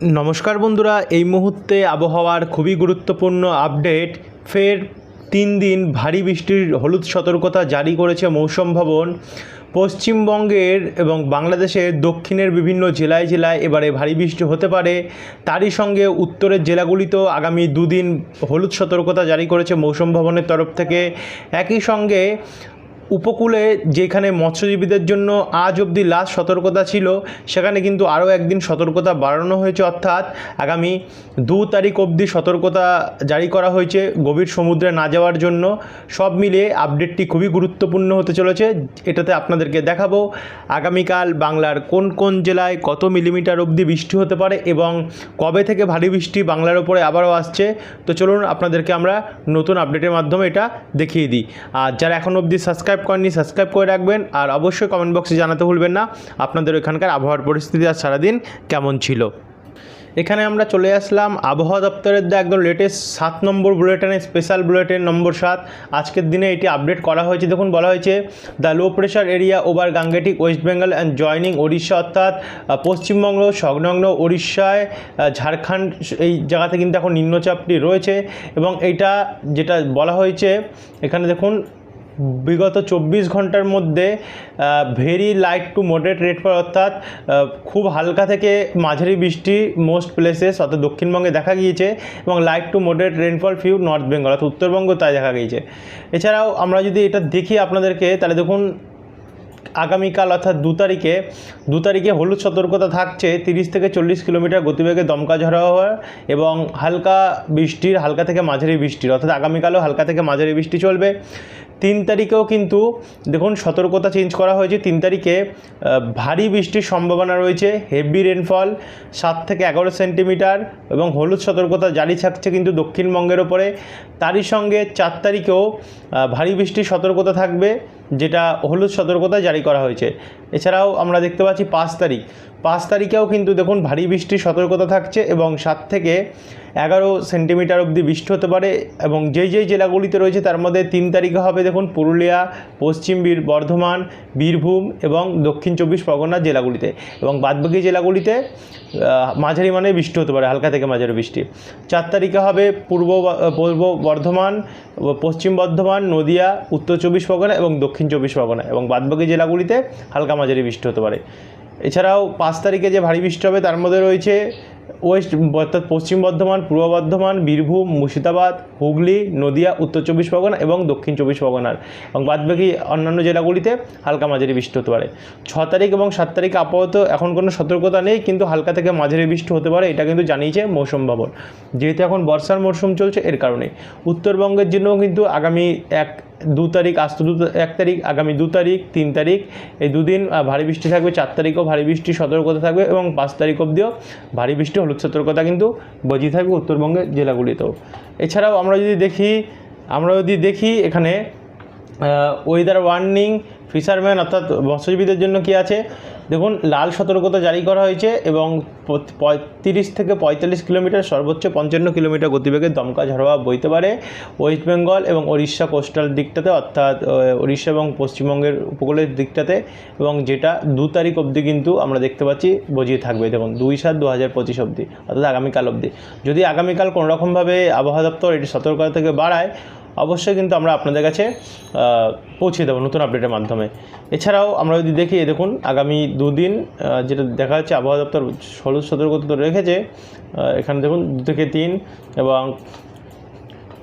নমস্কার বন্ধুরা, এই মুহূর্তে আবহাওয়ার খুবই গুরুত্বপূর্ণ আপডেট। ফের তিন দিন ভারী বৃষ্টির হলুদ সতর্কতা জারি করেছে মৌসুম ভবন। পশ্চিমবঙ্গের এবং বাংলাদেশের দক্ষিণের বিভিন্ন জেলায় জেলায় এবারে ভারী বৃষ্টি হতে পারে। তারই সঙ্গে উত্তরের জেলাগুলিতেও আগামী দুদিন হলুদ সতর্কতা জারি করেছে মৌসুম ভবনের তরফ থেকে। একই সঙ্গে উপকূলে যেখানে মৎস্যজীবীদের জন্য আজ অবধি লাস্ট সতর্কতা ছিল, সেখানে কিন্তু আরও একদিন সতর্কতা বাড়ানো হয়েছে। অর্থাৎ আগামী দু তারিখ অবধি সতর্কতা জারি করা হয়েছে গভীর সমুদ্রে না যাওয়ার জন্য। সব মিলিয়ে আপডেটটি খুবই গুরুত্বপূর্ণ হতে চলেছে। এটাতে আপনাদেরকে দেখাবো আগামীকাল বাংলার কোন কোন জেলায় কত মিলিমিটার অবধি বৃষ্টি হতে পারে এবং কবে থেকে ভারী বৃষ্টি বাংলার ওপরে আবারও আসছে। তো চলুন আপনাদেরকে আমরা নতুন আপডেটের মাধ্যমে এটা দেখিয়ে দিই। আর যারা এখন অবধি সাবস্ক্রাইব করেননি সাবস্ক্রাইব করে রাখবেন আর অবশ্যই কমেন্ট বক্সে জানাতে ভুলবেন না। আপনাদের এখানকার আবহাওয়ার পরিস্থিতি আর সারাদিন কেমন ছিল? এখানে আমরা চলে আসলাম আবহাওয়া দপ্তরের দা একদম লেটেস্ট সাত নম্বর বুলেটিনে স্পেশাল বুলেটিন নম্বর সাত। আজকের দিনে এটি আপডেট করা হয়েছে। দেখুন, বলা হয়েছে the low pressure area over Gangetic West Bengal and joining Odisha অর্থাৎ পশ্চিমবঙ্গ, সংলগ্ন ওড়িশায় ঝাড়খণ্ড, এই জায়গাতে কিন্তু এখন নিম্নচাপটি রয়েছে। এবং এইটা যেটা বলা হয়েছে, এখানে দেখুন বিগত চব্বিশ ঘণ্টার মধ্যে very light to moderate rainfall অর্থাৎ খুব হালকা থেকে মাঝারি বৃষ্টি মোস্ট প্লেসেস অর্থাৎ দক্ষিণবঙ্গে দেখা গিয়েছে এবং light to moderate rainfall few North Bengal অর্থাৎ উত্তরবঙ্গ তাই দেখা গিয়েছে। এছাড়াও আমরা যদি এটা দেখি আপনাদেরকে, তাহলে দেখুন, আগামীকাল অর্থাৎ দু তারিখে দু তারিখে হলুদ সতর্কতা থাকছে, তিরিশ থেকে চল্লিশ কিলোমিটার গতিবেগে দমকা ঝড় হওয়ার এবং হালকা বৃষ্টির, হালকা থেকে মাঝারি বৃষ্টির, অর্থাৎ আগামীকালও হালকা থেকে মাঝারি বৃষ্টি চলবে। তিন তারিখেও কিন্তু দেখুন সতর্কতা চেঞ্জ করা হয়েছে। তিন তারিখে ভারী বৃষ্টির সম্ভাবনা রয়েছে হেভি রেনফল সাত থেকে এগারো সেন্টিমিটার এবং হলুদ সতর্কতা জারি থাকছে কিন্তু দক্ষিণবঙ্গের ওপরে। তারই সঙ্গে চার তারিখেও ভারী বৃষ্টির সতর্কতা থাকবে, যেটা হলুদ সতর্কতা জারি করা হয়েছে। এছাড়াও আমরা দেখতে পাচ্ছি পাঁচ তারিখ। পাঁচ তারিখেও কিন্তু দেখুন ভারী বৃষ্টির সতর্কতা থাকছে এবং সাত থেকে এগারো সেন্টিমিটার অবধি বৃষ্টি হতে পারে এবং যেই যেই জেলাগুলিতে রয়েছে তার মধ্যে তিন তারিখে হবে দেখুন পুরুলিয়া, পশ্চিম বীর বর্ধমান, বীরভূম এবং দক্ষিণ চব্বিশ পরগনা জেলাগুলিতে এবং বাদবাকি জেলাগুলিতে মাঝারি মানে বৃষ্টি হতে পারে, হালকা থেকে মাঝারি বৃষ্টি। চার তারিখে হবে পূর্ব পূর্ব বর্ধমান, পশ্চিম বর্ধমান, নদিয়া, উত্তর চব্বিশ পরগনা এবং দক্ষিণ চব্বিশ পরগনা এবং বাদবাকি জেলাগুলিতে হালকা মাঝারি বৃষ্টি হতে পারে। এছাড়াও পাঁচ তারিখে যে ভারী বৃষ্টি হবে, তার মধ্যে রয়েছে ওয়েস্ট, অর্থাৎ পশ্চিম বর্ধমান, পূর্ব বর্ধমান, বীরভূম, মুর্শিদাবাদ, হুগলি, নদিয়া, উত্তর চব্বিশ পরগনা এবং দক্ষিণ চব্বিশ পরগনার এবং বাদবাকি অন্যান্য জেলাগুলিতে হালকা মাঝারি বৃষ্টি হতে পারে। ছ তারিখ এবং সাত তারিখ আপাতত এখন কোনো সতর্কতা নেই, কিন্তু হালকা থেকে মাঝারি বৃষ্টি হতে পারে, এটা কিন্তু জানিয়েছে মৌসুম ভবন যেহেতু এখন বর্ষার মরশুম চলছে, এর কারণে উত্তরবঙ্গের জন্যও কিন্তু আগামী এক দু তারিখ আজ দু এক তারিখ, আগামী দু তারিখ, তিন তারিখ, এই দুদিন ভারী বৃষ্টি থাকবে, চার তারিখও ভারী বৃষ্টি সতর্কতা থাকবে এবং পাঁচ তারিখ অবধিও ভারী বৃষ্টি, হলুদ সতর্কতা কিন্তু বজিয়ে থাকবে উত্তরবঙ্গের জেলাগুলিতেও। এছাড়াও আমরা যদি দেখি, আমরা যদি দেখি এখানে ওয়েদার ওয়ার্নিং ফিশারম্যান অর্থাৎ মৎস্যজীবীদের জন্য কি আছে? দেখুন, লাল সতর্কতা জারি করা হয়েছে এবং পঁয়ত্রিশ থেকে পঁয়তাল্লিশ কিলোমিটার সর্বোচ্চ পঞ্চান্ন কিলোমিটার গতিবেগে দমকা ঝড়োয়া বইতে পারে। ওয়েস্ট বেঙ্গল এবং ওড়িশা কোস্টাল দিকটাতে, অর্থাৎ ওড়িশা এবং পশ্চিমবঙ্গের উপকূলের দিকটাতে এবং যেটা দু তারিখ অবধি কিন্তু আমরা দেখতে পাচ্ছি, বজিয়ে থাকবে। দেখুন, দুই সাত দু হাজার পঁচিশ অবধি, অর্থাৎ আগামীকাল অবধি। যদি আগামীকাল কোনোরকমভাবে আবহাওয়া দপ্তর এটি সতর্কতা থেকে বাড়ায় অবশ্যই কিন্তু আমরা আপনাদের কাছে পৌঁছে দেবো নতুন আপডেটের মাধ্যমে। এছাড়াও আমরা যদি দেখি দেখুন, আগামী দুদিন যেটা দেখা যাচ্ছে আবহাওয়া দপ্তর হলুদ সতর্কতা রেখেছে এখানে দেখুন, দু থেকে তিন এবং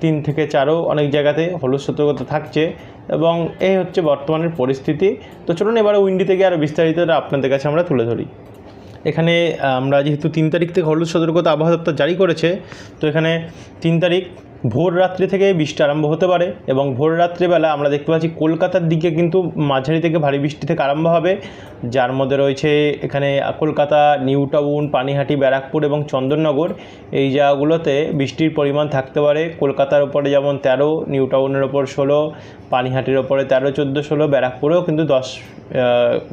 তিন থেকে চারও অনেক জায়গাতে হলুদ সতর্কতা থাকছে এবং এই হচ্ছে বর্তমানের পরিস্থিতি। তো চলুন এবার উইন্ডি থেকে আরও বিস্তারিতটা আপনাদের কাছে আমরা তুলে ধরি। এখানে আমরা যেহেতু তিন তারিখ থেকে হলুদ সতর্কতা আবহাওয়া দপ্তর জারি করেছে, তো এখানে তিন তারিখ ভোর রাত্রি থেকে বৃষ্টি আরম্ভ হতে পারে এবং ভোর রাত্রিবেলা আমরা দেখতে পাচ্ছি কলকাতার দিকে কিন্তু মাঝারি থেকে ভারী বৃষ্টি থেকে আরম্ভ হবে, যার মধ্যে রয়েছে এখানে কলকাতা নিউ টাউন পানিহাটি, ব্যারাকপুর এবং চন্দননগর। এই জায়গাগুলোতে বৃষ্টির পরিমাণ থাকতে পারে। কলকাতার ওপরে যেমন তেরো নিউ টাউনের ওপর ষোলো, পানিহাটির ওপরে তেরো, চোদ্দ, ষোলো, ব্যারাকপুরেও কিন্তু দশ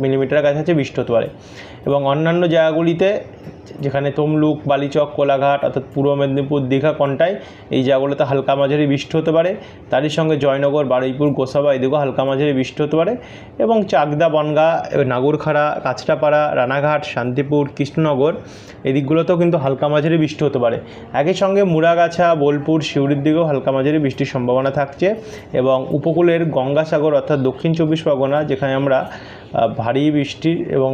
মিলিমিটার কাছাকাছি বৃষ্টি হতে পারে। এবং অন্যান্য জায়গাগুলিতে, যেখানে তমলুক, বালিচক, কোলাঘাট, অর্থাৎ পূর্ব মেদিনীপুর, দীঘা, কন্টাই, এই জায়গাগুলোতে হালকা মাঝারি বৃষ্টি হতে পারে। তারই সঙ্গে জয়নগর, বারুইপুর, গোসাবা এদিকেও হালকা মাঝারি বৃষ্টি হতে পারে। এবং চাকদা, বনগা নাগরখাড়া, কাঁচরাপাড়া, রানাঘাট, শান্তিপুর, কৃষ্ণনগর এদিকগুলোতেও কিন্তু হালকা মাঝারি বৃষ্টি হতে পারে। একই সঙ্গে মুড়াগাছা, বোলপুর শিউরির দিকেও হালকা মাঝারি বৃষ্টির সম্ভাবনা থাকছে। এবং উপকূলের গঙ্গাসাগর, অর্থাৎ দক্ষিণ চব্বিশ পরগনা, যেখানে আমরা ভারী বৃষ্টির এবং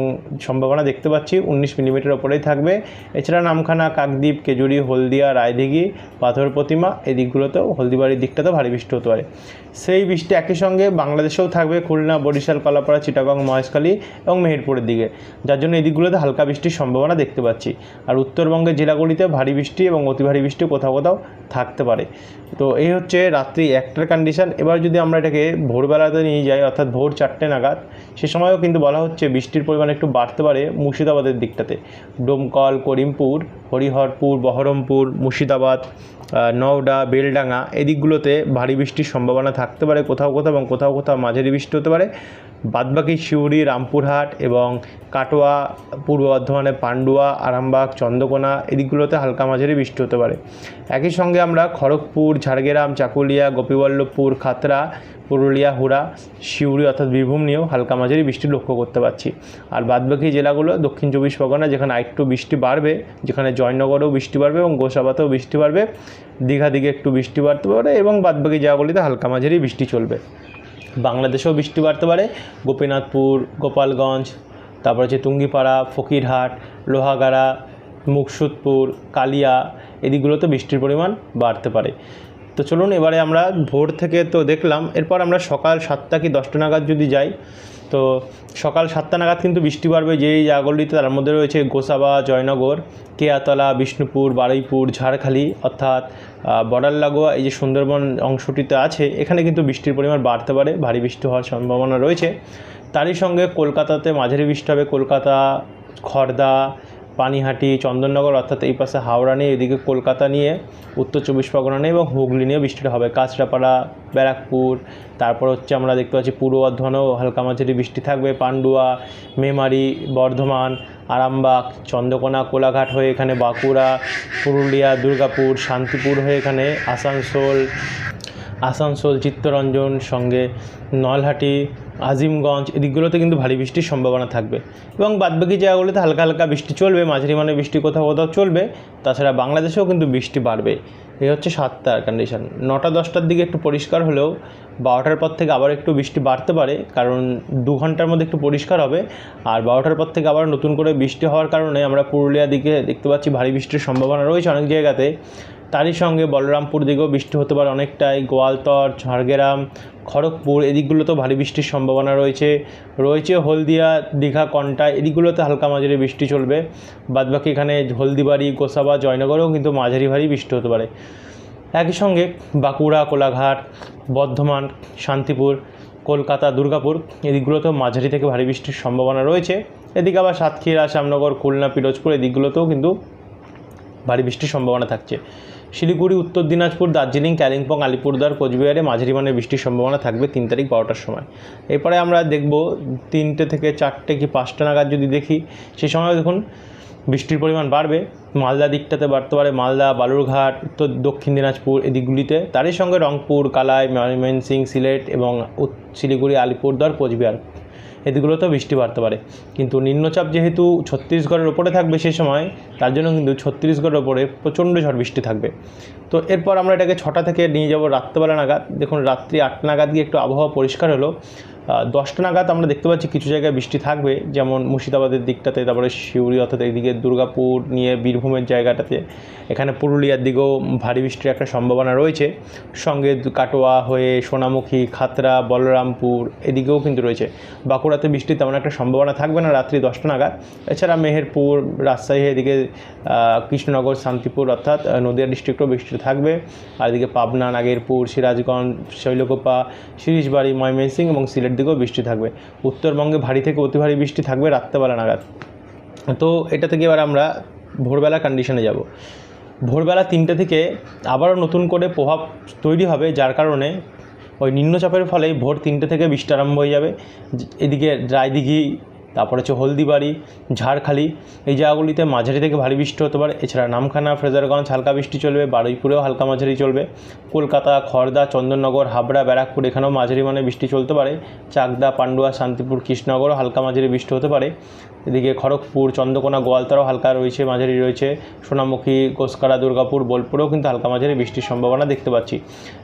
সম্ভাবনা দেখতে পাচ্ছি, উনিশ মিলিমিটার ওপরেই থাকবে। এছাড়া নামখানা, কাকদ্বীপ, কেজুরি, হলদিয়া, রায়দিঘি, পাথর প্রতিমা, এই দিকগুলোতেও হলদিবাড়ির দিকটাতেও ভারী বৃষ্টি হতে পারে। সেই বৃষ্টি একই সঙ্গে বাংলাদেশেও থাকবে, খুলনা, বরিশাল, কলাপাড়া, চিটাগং, মহেশখালী এবং মেহেরপুরের দিকে। যার জন্য এই দিকগুলোতে হালকা বৃষ্টির সম্ভাবনা দেখতে পাচ্ছি। আর উত্তরবঙ্গের জেলাগুলিতে ভারী বৃষ্টি এবং অতি ভারী বৃষ্টি কোথাও কোথাও থাকতে পারে। তো এই হচ্ছে রাত্রি একটার কন্ডিশন এবার যদি আমরা এটাকে ভোরবেলাতে নিয়ে যাই, অর্থাৎ ভোর চারটে নাগাদ, সে সময়ও কিন্তু বলা হচ্ছে বৃষ্টির পরিমাণ একটু বাড়তে পারে মুর্শিদাবাদের দিকটাতে। ডোমকল, করিমপুর, হরিহরপুর, বহরমপুর, মুর্শিদাবাদ নওডা, বেলডাঙ্গা, এদিকগুলোতে ভারী বৃষ্টির সম্ভাবনা থাকতে পারে কোথাও কোথাও এবং কোথাও কোথাও মাঝারি বৃষ্টি হতে পারে। বাদবাকি শিউরি রামপুরহাট এবং কাটোয়া, পূর্ব বর্ধমানে পান্ডুয়া, আরামবাগ, চন্দ্রকোনা এদিকগুলোতে হালকা মাঝারি বৃষ্টি হতে পারে। একই সঙ্গে আমরা খড়গপুর, ঝাড়গ্রাম, চাকুলিয়া, গোপীবল্লভপুর, খাতড়া, পুরুলিয়া, হুড়া শিউরি অর্থাৎ বীরভূম নিয়েও হালকা মাঝারি বৃষ্টি লক্ষ্য করতে পারছি। আর বাদবাকি জেলাগুলো দক্ষিণ চব্বিশ পরগনা, যেখানে আরেকটু বৃষ্টি বাড়বে, যেখানে জয়নগরেও বৃষ্টি বাড়বে এবং গোসাবাতেও বৃষ্টি বাড়বে, দীঘা দিকে একটু বৃষ্টি বাড়তে পারে এবং বাদবাকি জায়গাগুলিতে হালকা মাঝারি বৃষ্টি চলবে। বাংলাদেশেও বৃষ্টি বাড়তে পারে। গোপীনাথপুর, গোপালগঞ্জ, তারপর হচ্ছে টুঙ্গিপাড়া, ফকিরহাট, লোহাগাড়া, মুকসুদপুর, কালিয়া এদিকগুলোতে বৃষ্টির পরিমাণ বাড়তে পারে। তো চলুন এবারে আমরা ভোর থেকে তো দেখলাম, এরপর আমরা সকাল সাতটা কি দশটা নাগাদ যদি যাই তো সকাল সাতটা নাগাদ কিন্তু বৃষ্টি বাড়বে, যেই জায়গাগুলিতে তার মধ্যে রয়েছে গোসাবা, জয়নগর, কেয়াতলা, বিষ্ণুপুর, বারুইপুর, ঝাড়খালি, অর্থাৎ বর্ডার লাগোয়া, এই যে সুন্দরবন অংশটিতে আছে, এখানে কিন্তু বৃষ্টির পরিমাণ বাড়তে পারে, ভারী বৃষ্টি হওয়ার সম্ভাবনা রয়েছে। তারই সঙ্গে কলকাতাতে মাঝারি বৃষ্টি হবে, কলকাতা খড়দা পানিহাটি, চন্দননগর, অর্থাৎ এই পাশে হাওড়া নিয়ে, এদিকে কলকাতা নিয়ে, উত্তর চব্বিশ পরগনা নিয়ে এবং হুগলি নিয়ে বৃষ্টিটা হবে। কাঁচরাপাড়া, ব্যারাকপুর, তারপর হচ্ছে আমরা দেখতে পাচ্ছি পূর্ব বর্ধমানেও হালকা মাঝারি বৃষ্টি থাকবে। পান্ডুয়া, মেমারি, বর্ধমান, আরামবাগ, চন্দ্রকোনা, কোলাঘাট হয়ে এখানে বাঁকুড়া, পুরুলিয়া, দুর্গাপুর, শান্তিপুর হয়ে এখানে আসানসোল আসানসোল, চিত্তরঞ্জন সঙ্গে নলহাটি আজিমগঞ্জ, এদিকগুলোতে কিন্তু ভারী বৃষ্টির সম্ভাবনা থাকবে। এবং বাদবাকি জায়গাগুলোতে হালকা হালকা বৃষ্টি চলবে, মাঝারি মানে বৃষ্টি কোথাও কোথাও চলবে। তাছাড়া বাংলাদেশেও কিন্তু বৃষ্টি বাড়বে। এই হচ্ছে সাতটার কন্ডিশন নটা, দশটার দিকে একটু পরিষ্কার হলেও বারোটার পর থেকে আবার একটু বৃষ্টি বাড়তে পারে, কারণ দু ঘণ্টার মধ্যে একটু পরিষ্কার হবে। আর বারোটার পর থেকে আবার নতুন করে বৃষ্টি হওয়ার কারণে আমরা পুরুলিয়া দিকে দেখতে পাচ্ছি ভারী বৃষ্টির সম্ভাবনা রয়েছে অনেক জায়গাতে। তারই সঙ্গে বলরামপুর দিকেও বৃষ্টি হতে পারে অনেকটাই। গোয়ালতর, ঝাড়গ্রাম, খড়গপুর, এদিকগুলোতেও ভারী বৃষ্টির সম্ভাবনা রয়েছে। রয়েছে হলদিয়া, দীঘা, কন্টা, এদিকগুলোতে হালকা মাঝারি বৃষ্টি চলবে। বাদবাকি এখানে হলদিবাড়ি, গোসাবা, জয়নগরেও কিন্তু মাঝারি ভারী বৃষ্টি হতে পারে। একই সঙ্গে বাঁকুড়া, কোলাঘাট, বর্ধমান, শান্তিপুর, কলকাতা, দুর্গাপুর এদিকগুলোতেও মাঝারি থেকে ভারী বৃষ্টির সম্ভাবনা রয়েছে। এদিকে আবার সাতক্ষীরা, শ্যামনগর, খুলনা, পিরোজপুর এদিকগুলোতেও কিন্তু ভারী বৃষ্টির সম্ভাবনা থাকছে। শিলিগুড়ি, উত্তর দিনাজপুর, দার্জিলিং, কালিম্পং, আলিপুরদুয়ার, কোচবিহারে মাঝারি মানের বৃষ্টির সম্ভাবনা থাকবে তিন তারিখ বারোটার সময়। এরপরে আমরা দেখব তিনটে থেকে চারটে কি পাঁচটা নাগাদ যদি দেখি, সেই সময় দেখুন বৃষ্টির পরিমাণ বাড়বে। মালদা দিকটাতে বাড়তে পারে, মালদা, বালুরঘাট, উত্তর দক্ষিণ দিনাজপুর এদিকগুলিতে। তারই সঙ্গে রংপুর, কালাই ময়মনসিং সিলেট এবং শিলিগুড়ি, আলিপুরদুয়ার, কোচবিহার। এদিকগুলোতেও বৃষ্টি বাড়তে পারে। কিন্তু নিম্নচাপ যেহেতু ছত্তিশগড়ের ওপরে থাকবে সেই সময়, তার জন্য কিন্তু ছত্তিশগড়ের ওপরে প্রচণ্ড ঝড় বৃষ্টি থাকবে। তো এরপর আমরা এটাকে ছটা থেকে নিয়ে যাব রাত্রেবেলা নাগাদ। দেখুন, রাত্রি আটটা নাগাদ গিয়ে একটু আবহাওয়া পরিষ্কার হলো। দশটা নাগাদ আমরা দেখতে পাচ্ছি কিছু জায়গায় বৃষ্টি থাকবে, যেমন মুর্শিদাবাদের দিকটাতে, তারপরে শিউরি অর্থাৎ এদিকে দুর্গাপুর নিয়ে বীরভূমের জায়গাটাতে, এখানে পুরুলিয়ার দিকেও ভারী বৃষ্টির একটা সম্ভাবনা রয়েছে। সঙ্গে কাটোয়া হয়ে সোনামুখী, খাতরা, বলরামপুর এদিকেও কিন্তু রয়েছে। বাঁকুড়াতে বৃষ্টির তেমন একটা সম্ভাবনা থাকবে না রাত্রি দশটা নাগাদ। এছাড়া মেহেরপুর, রাজশাহী এদিকে কৃষ্ণনগর, শান্তিপুর অর্থাৎ নদিয়া ডিস্ট্রিক্টও বৃষ্টি থাকবে। আর এদিকে পাবনা, নাগেরপুর, সিরাজগঞ্জ, শৈলকোপা শিরিশবাড়ি ময়মনসিং এবং সিলেট দিকেও বৃষ্টি থাকবে। উত্তরবঙ্গে ভারী থেকে অতি ভারী বৃষ্টি থাকবে রাত্রেবেলা নাগাদ। তো এটা থেকে এবার আমরা ভোরবেলা কন্ডিশনে যাব। ভোরবেলা তিনটে থেকে আবারও নতুন করে প্রভাব তৈরি হবে, যার কারণে ওই নিম্নচাপের ফলেই ভোর তিনটে থেকে বৃষ্টি আরম্ভ হয়ে যাবে। এদিকে রায়দিঘি তারপর হচ্ছে হলদিবাড়ি, ঝাড়খালি, এই জায়গাগুলিতে মাঝারি থেকে ভারী বৃষ্টি হতে পারে। এছাড়া নামখানা, ফ্রেজারগঞ্জ, হালকা বৃষ্টি চলবে, বারুইপুরেও হালকা মাঝারি চলবে। কলকাতা খড়দা চন্দননগর, হাবড়া, ব্যারাকপুর, এখানেও মাঝারি মানে বৃষ্টি চলতে পারে। চাকদা, পান্ডুয়া, শান্তিপুর, কৃষ্ণনগরও হালকা মাঝারি বৃষ্টি হতে পারে। এদিকে খড়গপুর, চন্দ্রকোনা, গোয়ালতরাও হালকা রয়েছে, মাঝারি রয়েছে। সোনামুখী কোসকারা দুর্গাপুর, বোলপুরেও কিন্তু হালকা মাঝারি বৃষ্টির সম্ভাবনা দেখতে পাচ্ছি।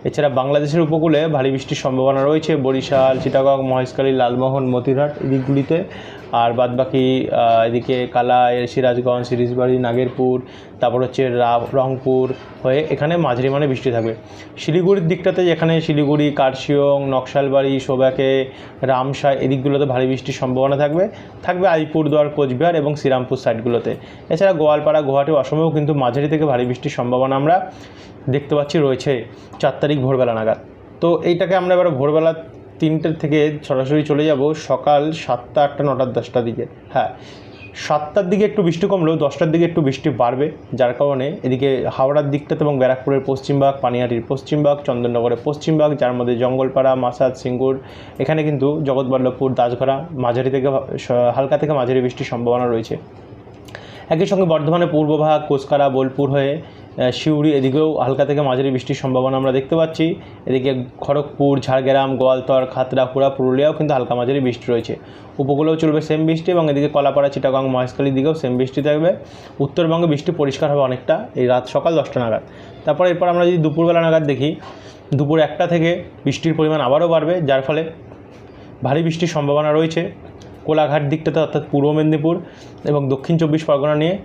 এছাড়া বাংলাদেশের উপকূলে ভারী বৃষ্টির সম্ভাবনা রয়েছে। বরিশাল, চিটাগং, মহেশখালী, লালমোহন, মতিরহাট, এই দিকগুলিতে। আর বাদবাকি এদিকে কালাই, সিরাজগঞ্জ, সিরিজবাড়ি, নাগেরপুর, তারপর হচ্ছে রংপুর হয়ে এখানে মাঝারি মানে বৃষ্টি থাকবে। শিলিগুড়ির দিকটাতে যেখানে শিলিগুড়ি, কার্শিয়ং, নকশালবাড়ি, শোভাকে, রামসাই, এদিকগুলোতে ভারী বৃষ্টির সম্ভাবনা থাকবে। থাকবে আলিপুরদুয়ার, কোচবিহার এবং শ্রীরামপুর সাইডগুলোতে। এছাড়া গোয়ালপাড়া গুয়াহাটি অসমেও কিন্তু মাঝারি থেকে ভারী বৃষ্টির সম্ভাবনা আমরা দেখতে পাচ্ছি রয়েছে চার তারিখ ভোরবেলা নাগাদ। তো এইটাকে আমরা এবার ভোরবেলা তিনটের থেকে সরাসরি চলে যাব সকাল সাতটা, আটটা নটার দশটার দিকে। হ্যাঁ সাতটার দিকে একটু বৃষ্টি কমলেও দশটার দিকে একটু বৃষ্টি বাড়বে, যার কারণে এদিকে হাওড়ার দিকটাতে এবং ব্যারাকপুরের পশ্চিমবাগ পানিহাটির পশ্চিমবাগ চন্দননগরের পশ্চিমবাগ যার মধ্যে জঙ্গলপাড়া মাসাদ সিঙ্গুর, এখানে কিন্তু জগৎবল্লভপুর, দাসঘরা, মাঝারি থেকে হালকা থেকে মাঝারি বৃষ্টির সম্ভাবনা রয়েছে। একই সঙ্গে বর্ধমানের পূর্বভাগ কোচকারা বোলপুর হয়ে সিউড়ি এদিকেও হালকা থেকে মাঝারি বৃষ্টির সম্ভাবনা আমরা দেখতে পাচ্ছি। এদিকে খড়গপুর, ঝাড়গ্রাম, গোয়ালতর খাতড়াপুরা পুরুলিয়াও কিন্তু হালকা মাঝারি বৃষ্টি রয়েছে। উপকূলেও চলবে সেম বৃষ্টি এবং এদিকে কলাপাড়া, চিটাগাং, মহেশখালীর দিকেও সেম বৃষ্টি থাকবে। উত্তরবঙ্গে বৃষ্টি পরিষ্কার হবে অনেকটা এই রাত সকাল দশটা নাগাদ। তারপর এরপর আমরা যদি দুপুরবেলা নাগাদ দেখি, দুপুর একটা থেকে বৃষ্টির পরিমাণ আবারও বাড়বে, যার ফলে ভারী বৃষ্টির সম্ভাবনা রয়েছে। কোলাঘাট দিকটাতে, অর্থাৎ পূর্ব মেদিনীপুর এবং দক্ষিণ চব্বিশ পরগনা নিয়ে,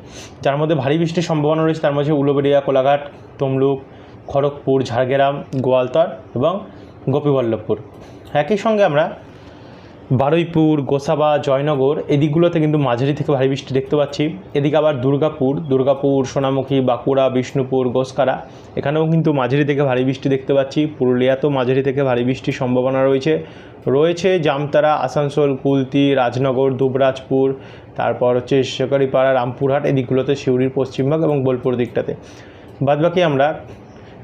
যার মধ্যে ভারী বৃষ্টির সম্ভাবনা রয়েছে, তার মধ্যে উলুবেড়িয়া, কোলাঘাট, তমলুক, খড়গপুর, ঝাড়গ্রাম, গোয়ালতর এবং গোপীবল্লভপুর। একই সঙ্গে আমরা বারুইপুর, গোসাবা, জয়নগর এদিকগুলোতে কিন্তু মাঝারি থেকে ভারী বৃষ্টি দেখতে পাচ্ছি। এদিকে আবার দুর্গাপুর দুর্গাপুর, সোনামুখী, বাঁকুড়া, বিষ্ণুপুর, গোসকারা এখানেও কিন্তু মাঝারি থেকে ভারী বৃষ্টি দেখতে পাচ্ছি। পুরুলিয়াতেও মাঝারি থেকে ভারী বৃষ্টির সম্ভাবনা রয়েছে। রয়েছে জামতারা, আসানসোল, কুলতি, রাজনগর, দুবরাজপুর, তারপর হচ্ছে শেকারিপাড়া, রামপুরহাট এদিকগুলোতে সিউড়ির পশ্চিমবঙ্গ এবং বোলপুর দিকটাতে। বাদবাকি আমরা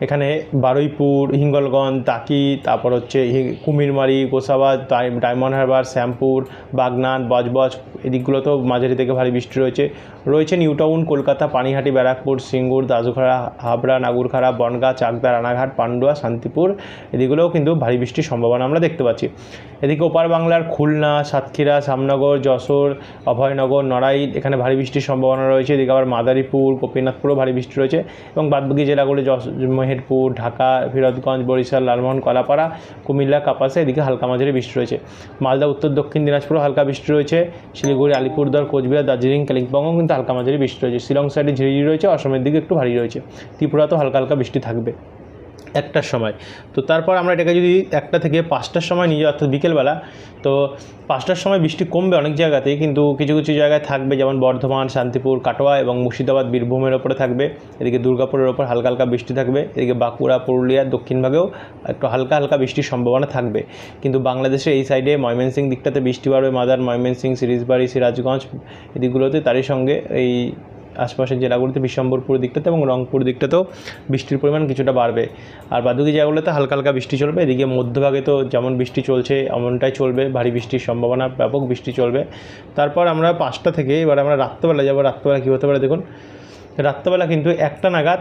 এখানে বারুইপুর, হিঙ্গলগঞ্জ, তাকি, তারপর হচ্ছে কুমিরমারি, গোসাবাদ ডায়মন্ড হারবার, শ্যামপুর, বাগনান, বজবজ, এদিকগুলোতেও মাঝারি থেকে ভারী বৃষ্টি রয়েছে। রয়েছে নিউটাউন কলকাতা, পানিহাটি, ব্যারাকপুর, সিঙ্গুর দাসুখাড়া হাবড়া, নাগুরখাড়া, বনগাঁ চাকদা রানাঘাট, পান্ডুয়া, শান্তিপুর, এদিকগুলোও কিন্তু ভারী বৃষ্টির সম্ভাবনা আমরা দেখতে পাচ্ছি। এদিকে ওপার বাংলার খুলনা, সাতক্ষীরা সামনগর যশোর, অভয়নগর, নড়াইল, এখানে ভারী বৃষ্টির সম্ভাবনা রয়েছে। এদিকে আবার মাদারীপুর, গোপীনাথপুরও ভারী বৃষ্টি রয়েছে এবং বাদবাকি জেলাগুলি মেহেরপুর, ঢাকা, ফিরোজগঞ্জ, বরিশাল, লালমোহন, কলাপাড়া, কুমিল্লা কাপাসে এদিকে হালকা মাঝারি বৃষ্টি রয়েছে। মালদা, উত্তর দক্ষিণ দিনাজপুরও হালকা বৃষ্টি রয়েছে। শিলিগুড়ি, আলিপুরদুয়ার, কোচবিহার, দার্জিলিং, কালিম্পংও কিন্তু হালকা মাঝারি বৃষ্টি রয়েছে। শিলং সাইডে ঝিরিঝিরি রয়েছে, অসমের দিকে একটু ভারী রয়েছে। ত্রিপুরাতেও হালকা হালকা বৃষ্টি থাকবে। একটার সময়। তো তারপর আমরা এটাকে যদি একটা থেকে পাঁচটার সময় নিয়ে যাই, অর্থাৎ বিকেলবেলা, তো পাঁচটার সময় বৃষ্টি কমবে অনেক জায়গাতেই কিন্তু কিছু কিছু জায়গায় থাকবে, যেমন বর্ধমান, শান্তিপুর, কাটোয়া এবং মুর্শিদাবাদ, বীরভূমের ওপরে থাকবে, এদিকে দুর্গাপুরের ওপর হালকা হালকা বৃষ্টি থাকবে, এদিকে বাঁকুড়া, পুরুলিয়া, দক্ষিণ ভাগেও একটু হালকা হালকা বৃষ্টির সম্ভাবনা থাকবে। কিন্তু বাংলাদেশের এই সাইডে ময়মনসিং দিকটাতে বৃষ্টি বাড়বে, মাদার ময়মনসিং সিরিজবাড়ি, সিরাজগঞ্জ, এদিকগুলোতে তারই সঙ্গে এই আশপাশের জেলাগুলিতে বিশ্বম্বরপুর দিকটাতে এবং রংপুর দিকটাতেও বৃষ্টির পরিমাণ কিছুটা বাড়বে। আর বাদুকি জায়গাগুলোতে হালকা হালকা বৃষ্টি চলবে। এদিকে মধ্যভাগে তো যেমন বৃষ্টি চলছে, এমনটাই চলবে। ভারী বৃষ্টির সম্ভাবনা ব্যাপক বৃষ্টি চলবে। তারপর আমরা পাঁচটা থেকে এবার আমরা রাত্রেবেলা যাব। রাত্রেবেলা কী হতে পারে দেখুন? রাত্রেবেলা কিন্তু একটা নাগাদ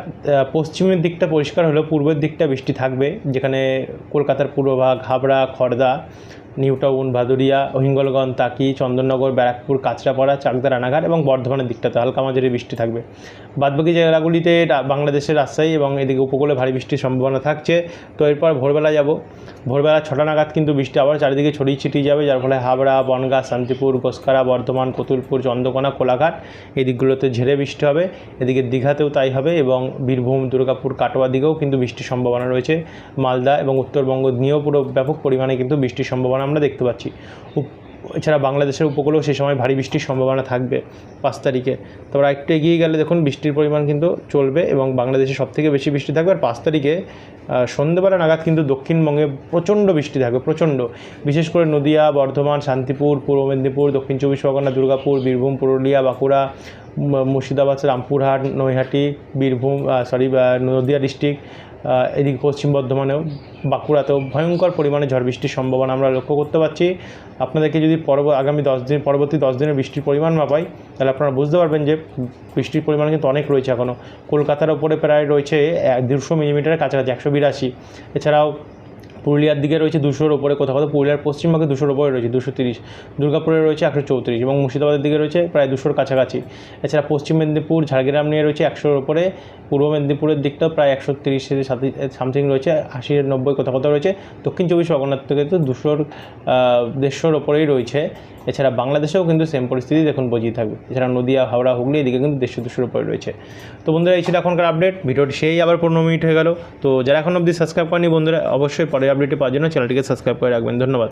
পশ্চিমের দিকটা পরিষ্কার হলেও পূর্বের দিকটা বৃষ্টি থাকবে। যেখানে কলকাতার পূর্বভাগ হাবড়া খড়দা নিউটাউন, ভাদুরিয়া হিঙ্গলগঞ্জ তাকি, চন্দননগর, ব্যারাকপুর, কাঁচরাপাড়া, চাকদা, রানাঘাট এবং বর্ধমানের দিকটাতে হালকা মাঝারি বৃষ্টি থাকবে। বাদবাকি জায়গাগুলিতে রা- বাংলাদেশের রাজশাহী এবং এদিকে উপকূলে ভারী বৃষ্টির সম্ভাবনা থাকছে। তো এরপর ভোরবেলা যাব। ভোরবেলা ছটা নাগাদ কিন্তু বৃষ্টি আবার চারিদিকে ছড়িয়ে ছিটিয়ে যাবে, যার ফলে হাবড়া, বনগাঁ, শান্তিপুর গোসকারা বর্ধমান, কতুলপুর, চন্দ্রকোনা, কোলাঘাট এই দিকগুলোতে ঝেড়ে বৃষ্টি হবে। এদিকে দীঘাতেও তাই হবে এবং বীরভূম, দুর্গাপুর, কাটোয়া দিকেও কিন্তু বৃষ্টির সম্ভাবনা রয়েছে। মালদা এবং উত্তরবঙ্গ নিয়েও পুরো ব্যাপক পরিমাণে কিন্তু বৃষ্টির সম্ভাবনা আমরা দেখতে পাচ্ছি। এছাড়া বাংলাদেশের উপকূলেও সেই সময় ভারী বৃষ্টির সম্ভাবনা থাকবে পাঁচ তারিখে। তারপর একটু এগিয়ে গেলে দেখুন বৃষ্টির পরিমাণ কিন্তু চলবে এবং বাংলাদেশে সবথেকে বেশি বৃষ্টি থাকবে। আর পাঁচ তারিখে সন্ধ্যেবেলা নাগাদ কিন্তু দক্ষিণবঙ্গে প্রচণ্ড বৃষ্টি থাকবে, প্রচণ্ড। বিশেষ করে নদিয়া, বর্ধমান, শান্তিপুর, পূর্ব মেদিনীপুর, দক্ষিণ চব্বিশ পরগনা, দুর্গাপুর, বীরভূম, পুরুলিয়া, বাঁকুড়া মুর্শিদাবাদ, রামপুরহাট, নৈহাটি, বীরভূম সরি নদিয়া ডিস্ট্রিক্ট এদিকে পশ্চিম বর্ধমানেও বাঁকুড়াতেও ভয়ঙ্কর পরিমাণে ঝড় বৃষ্টির সম্ভাবনা আমরা লক্ষ্য করতে পারছি। আপনাদেরকে যদি পরব, আগামী দশ দিন, পরবর্তী দশ দিনের বৃষ্টির পরিমাণ মাপাই, তাহলে আপনারা বুঝতে পারবেন যে বৃষ্টির পরিমাণ কিন্তু অনেক রয়েছে এখনও কলকাতার ওপরে প্রায় রয়েছে দুশো মিলিমিটারের কাছাকাছি, একশো বিরাশি। এছাড়াও পুরুলিয়ার দিকে রয়েছে দুশোর ওপরে কোথাও কোথাও, পুরুলিয়ার পশ্চিমবঙ্গে দুশোর ওপরে রয়েছে দুশো তিরিশ, দুর্গাপুরে রয়েছে একশো চৌত্রিশ এবং মুর্শিদাবাদের দিকে রয়েছে প্রায় দুশোর কাছাকাছি। এছাড়া পশ্চিম মেদিনীপুর, ঝাড়গ্রাম নিয়ে রয়েছে একশোর ওপরে, পূর্ব মেদিনীপুরের দিকটাও প্রায় একশো তিরিশের সাথে সামথিং রয়েছে, আশি নব্বই কোথাও কোথাও রয়েছে। দক্ষিণ চব্বিশ পরগনার থেকে তো দুশোর দেড়শোর ওপরেই রয়েছে। এছাড়া বাংলাদেশেও কিন্তু সেম পরিস্থিতি দেখুন বজিয়ে থাকবে। এছাড়া নদিয়া, হাওড়া, হুগলি এদিকে কিন্তু দেড়শো দুশোর উপরে রয়েছে। তো বন্ধুরা, এই ছিল এখনকার আপডেট ভিডিওটি সেই আবার পনেরো মিনিট হয়ে গেল। তো যারা এখন অবধি সাবস্ক্রাইব করেনি বন্ধুরা, অবশ্যই পরের আপডেটটি পাওয়ার জন্য চ্যানেলটিকে সাবস্ক্রাইব করে রাখবেন। ধন্যবাদ।